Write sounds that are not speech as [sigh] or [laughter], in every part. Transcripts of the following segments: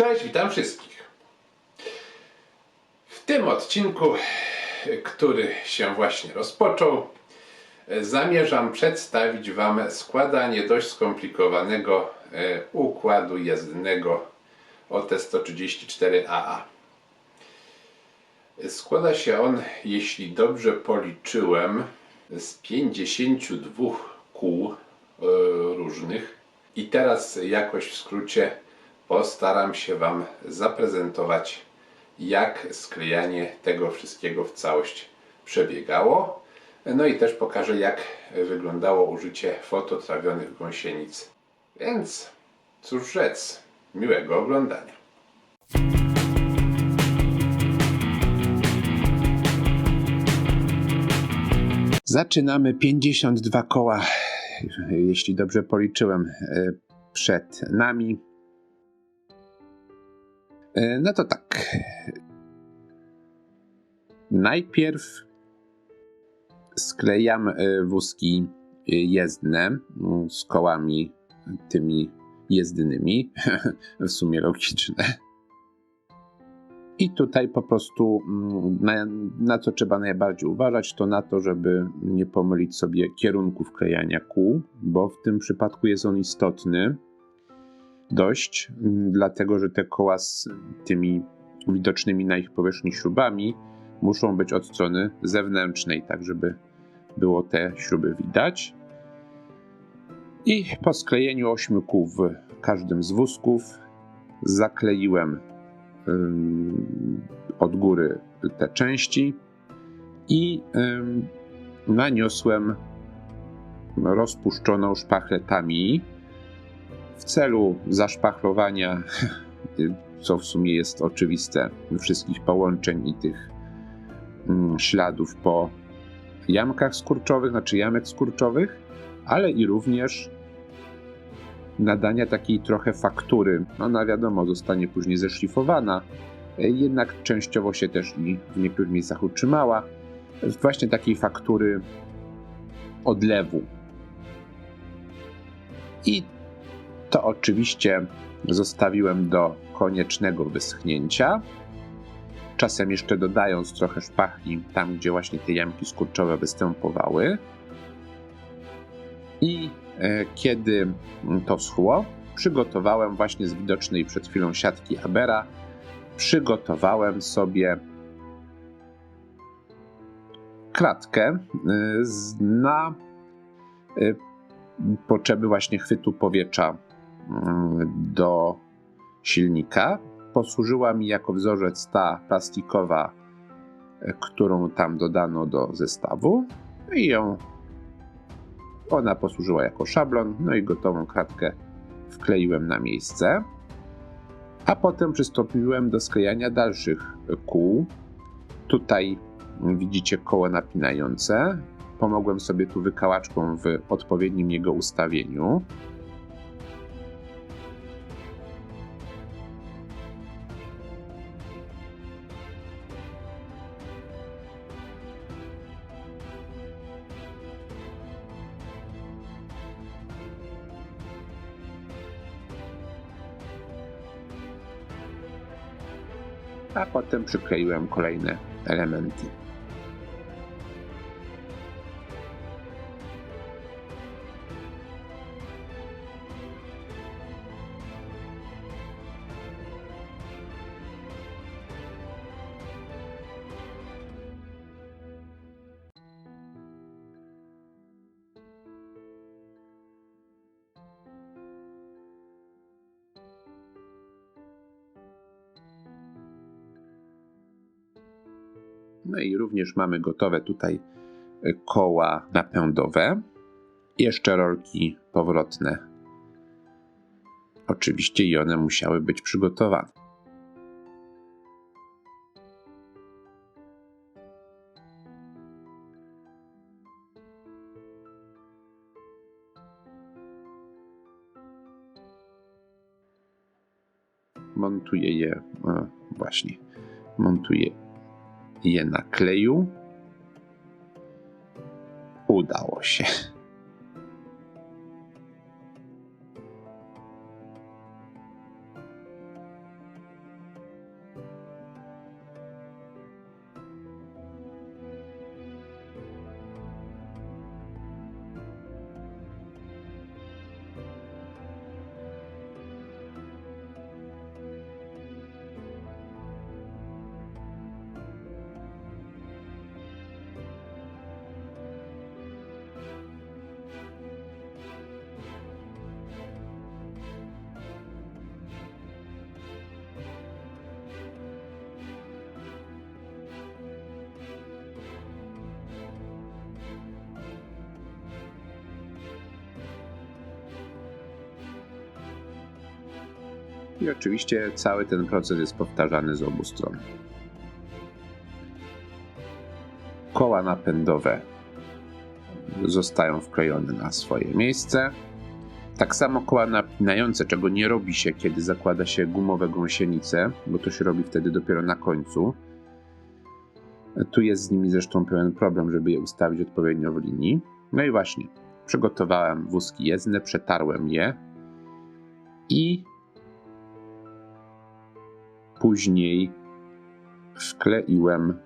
Cześć, witam wszystkich. W tym odcinku, który się właśnie rozpoczął, zamierzam przedstawić Wam składanie dość skomplikowanego e, układu jezdnego OT-134AA. Składa się on, jeśli dobrze policzyłem, z 52 kół e, różnych. I teraz jakoś w skrócie postaram się Wam zaprezentować, jak sklejanie tego wszystkiego w całość przebiegało. No i też pokażę, jak wyglądało użycie fototrawionych gąsienic. Więc cóż rzec, miłego oglądania. Zaczynamy 52 koła, jeśli dobrze policzyłem, e, przed nami. E, No to tak. Najpierw sklejam e, wózki e, jezdne mm, z kołami tymi jezdnymi. [laughs] w sumie logiczne. I tutaj po prostu mm, na, na co trzeba najbardziej uważać, to na to, żeby nie pomylić sobie kierunku wklejania kół, bo w tym przypadku jest on istotny dość, mm, dlatego że te koła z tymi widocznymi na ich powierzchni śrubami muszą być od strony zewnętrznej, tak żeby było te śruby widać. I po sklejeniu ośmiu kół w każdym z wózków zakleiłem ym, od góry te części i ym, naniosłem rozpuszczoną szpachletami w celu zaszpachlowania, [laughs] co w sumie jest oczywiste, wszystkich połączeń i tych mm, śladów po jamkach skurczowych, znaczy jamek skurczowych, ale i również nadania takiej trochę faktury. Ona wiadomo zostanie później zeszlifowana, jednak częściowo się też w niektórych miejscach utrzymała. Właśnie takiej faktury odlewu. I to oczywiście zostawiłem do koniecznego wyschnięcia. Czasem jeszcze dodając trochę szpachli tam, gdzie właśnie te jamki skurczowe występowały. I e, kiedy to schło, przygotowałem właśnie z widocznej przed chwilą siatki Abera, przygotowałem sobie kratkę e, na e, potrzeby właśnie chwytu powietrza do silnika. Posłużyła mi jako wzorzec ta plastikowa, e, którą tam dodano do zestawu i ją ona posłużyła jako szablon, no i gotową kratkę wkleiłem na miejsce. A potem przystąpiłem do sklejania dalszych kół. Tutaj widzicie koło napinające. Pomogłem sobie tu wykałaczką w odpowiednim jego ustawieniu. A potem przykleiłem kolejne elementy. No i również mamy gotowe tutaj y, koła napędowe. Jeszcze rolki powrotne. Oczywiście i one musiały być przygotowane. Montuję je o, właśnie. Montuję je na kleju. Udało się. I oczywiście cały ten proces jest powtarzany z obu stron. Koła napędowe zostają wklejone na swoje miejsce. Tak samo koła napinające, czego nie robi się, kiedy zakłada się gumowe gąsienice, bo to się robi wtedy dopiero na końcu. Tu jest z nimi zresztą pewien problem, żeby je ustawić odpowiednio w linii. No i właśnie, przygotowałem wózki jezdne, przetarłem je i później wkleiłem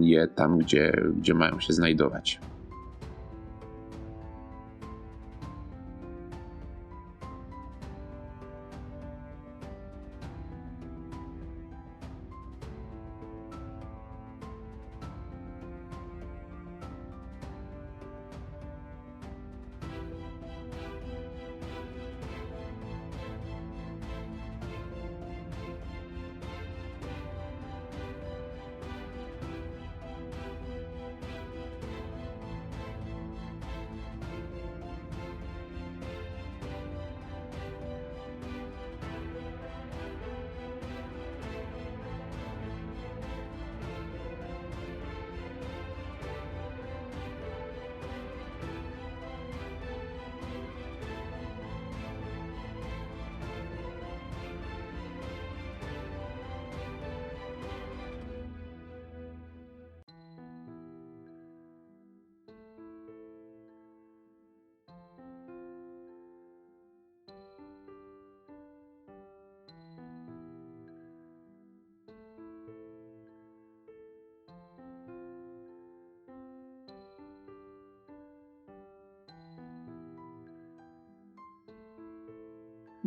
je tam, gdzie, gdzie mają się znajdować.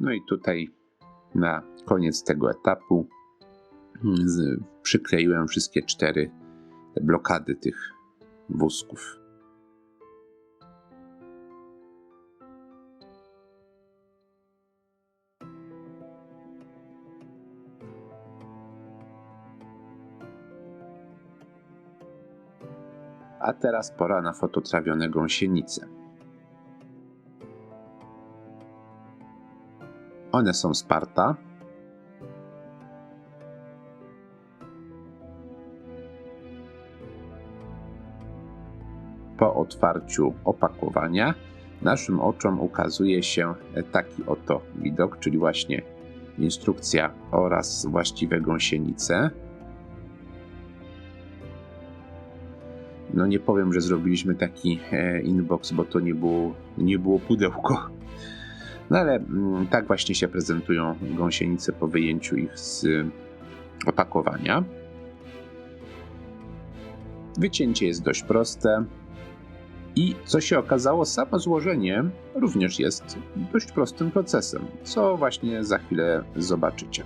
No i tutaj na koniec tego etapu z, przykleiłem wszystkie cztery blokady tych wózków. A teraz pora na fototrawione gąsienice. One są Sparta. Po otwarciu opakowania naszym oczom ukazuje się taki oto widok, czyli właśnie instrukcja oraz właściwe gąsienice. No nie powiem, że zrobiliśmy taki e, inbox, bo to nie było, nie było pudełko no ale mm, tak właśnie się prezentują gąsienice po wyjęciu ich z opakowania. Wycięcie jest dość proste. I co się okazało, samo złożenie również jest dość prostym procesem, co właśnie za chwilę zobaczycie.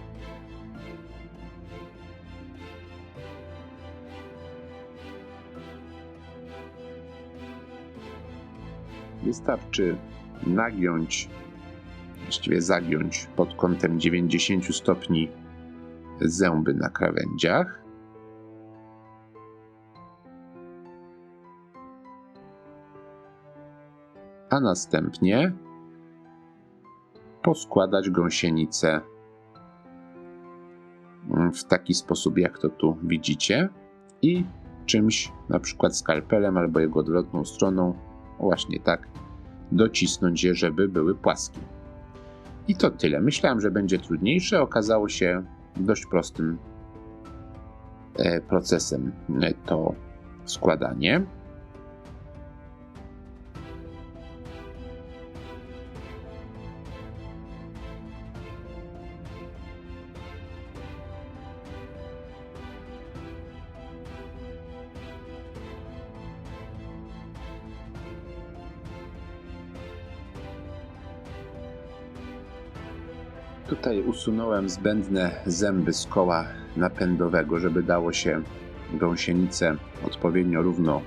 Wystarczy nagiąć właściwie zagiąć pod kątem 90 stopni zęby na krawędziach. A następnie poskładać gąsienicę w taki sposób, jak to tu widzicie, i czymś, na przykład skalpelem albo jego odwrotną stroną, właśnie tak, docisnąć je, żeby były płaskie. I to tyle. Myślałem, że będzie trudniejsze. Okazało się dość prostym e, procesem e, to składanie. Tutaj usunąłem zbędne zęby z koła napędowego, żeby dało się gąsienicę odpowiednio równo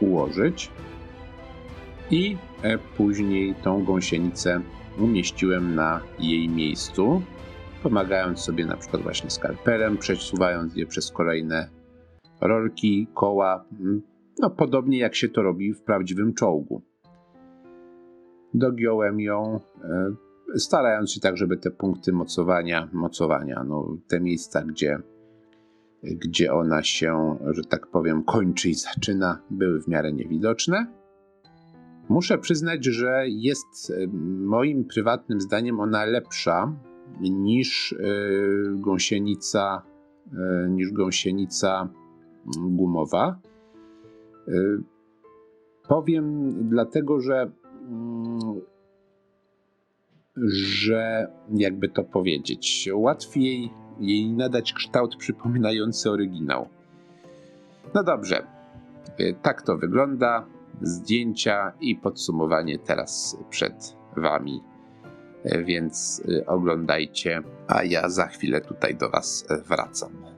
ułożyć. I e, później tą gąsienicę umieściłem na jej miejscu, pomagając sobie na przykład właśnie skalpelem, przesuwając je przez kolejne rolki, koła, no podobnie jak się to robi w prawdziwym czołgu. Dogiąłem ją e, starając się tak, żeby te punkty mocowania, mocowania, no, te miejsca, gdzie, gdzie ona się, że tak powiem, kończy i zaczyna, były w miarę niewidoczne. Muszę przyznać, że jest moim prywatnym zdaniem ona lepsza niż e, gąsienica, e, niż gąsienica gumowa. E, Powiem dlatego, że że jakby to powiedzieć, łatwiej jej nadać kształt przypominający oryginał. No dobrze, y, tak to wygląda. Zdjęcia i podsumowanie teraz przed Wami, Y, więc y, oglądajcie, a ja za chwilę tutaj do Was wracam.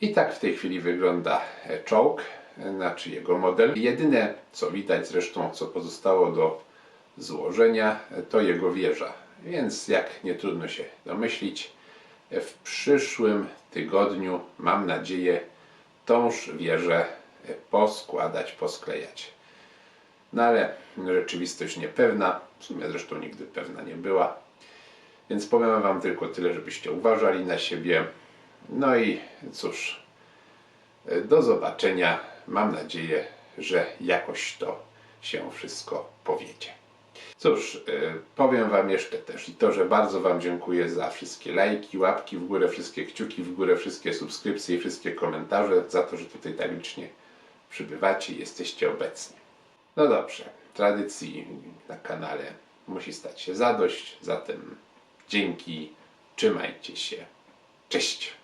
I tak w tej chwili wygląda e, czołg, e, znaczy jego model. Jedyne co widać zresztą, co pozostało do złożenia, e, to jego wieża. Więc jak nie trudno się domyślić, w przyszłym tygodniu mam nadzieję tąż wieżę poskładać, posklejać. No ale rzeczywistość niepewna, w sumie zresztą nigdy pewna nie była. Więc powiem Wam tylko tyle, żebyście uważali na siebie. No i cóż, do zobaczenia. Mam nadzieję, że jakoś to się wszystko powiedzie. Cóż, y, powiem Wam jeszcze też i to, że bardzo Wam dziękuję za wszystkie lajki, łapki w górę, wszystkie kciuki w górę, wszystkie subskrypcje i wszystkie komentarze, za to, że tutaj tak licznie przybywacie i jesteście obecni. No dobrze, tradycji na kanale musi stać się zadość, zatem dzięki, trzymajcie się, cześć!